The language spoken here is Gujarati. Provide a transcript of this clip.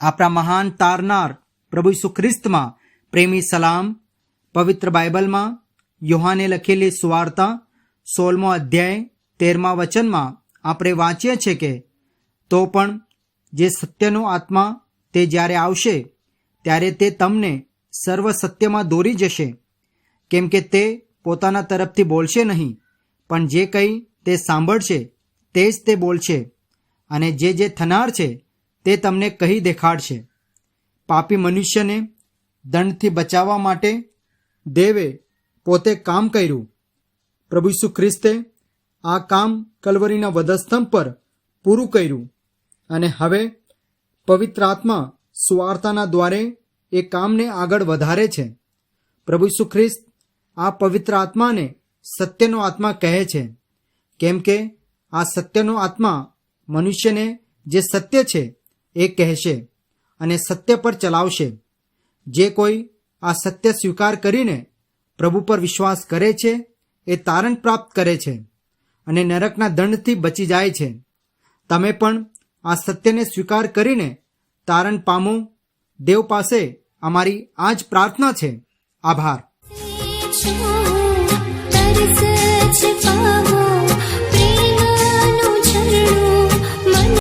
આપણા મહાન તારનાર પ્રભુ ઈસુ ખ્રિસ્તમાં પ્રેમી સલામ, પવિત્ર બાઇબલમાં યોહાને લખેલી સુવાર્તા, સોળમો અધ્યાય, તેરમા વચનમાં આપણે વાંચીએ છીએ કે, તો પણ જે સત્યનો આત્મા તે જ્યારે આવશે, ત્યારે તે તમને સર્વ સત્યમાં દોરી જશે. કેમ કે તે પોતાના તરફથી બોલશે નહીં, પણ જે કંઈ તે સાંભળશે, તે જ તે બોલશે. અને જે જે થનાર છે તે તમને કહી દેખાડશે. પાપી મનુષ્યને દંડથી બચાવવા માટે દેવે પોતે કામ કર્યું. પ્રભુ ઈસુ ખ્રિસ્તે આ કામ કલવરીના વધસ્તંભ પર પૂરું કર્યું અને હવે પવિત્ર આત્મા સુવાર્તાના દ્વારે એ કામને આગળ વધારે છે. પ્રભુ ઈસુ ખ્રિસ્ત આ પવિત્ર આત્માને સત્યનો આત્મા કહે છે. કેમ કે આ સત્યનો આત્મા મનુષ્યને જે સત્ય છે એ કહેશે અને સત્ય પર ચલાવશે. જે કોઈ આ સત્ય સ્વીકાર કરીને પ્રભુ પર વિશ્વાસ કરે છે, એ તારણ પ્રાપ્ત કરે છે અને નરકના દંડથી બચી જાય છે. તમે પણ આ સત્યને સ્વીકાર કરીને તારણ પામો. દેવ પાસે અમારી આ જ પ્રાર્થના છે. આભાર.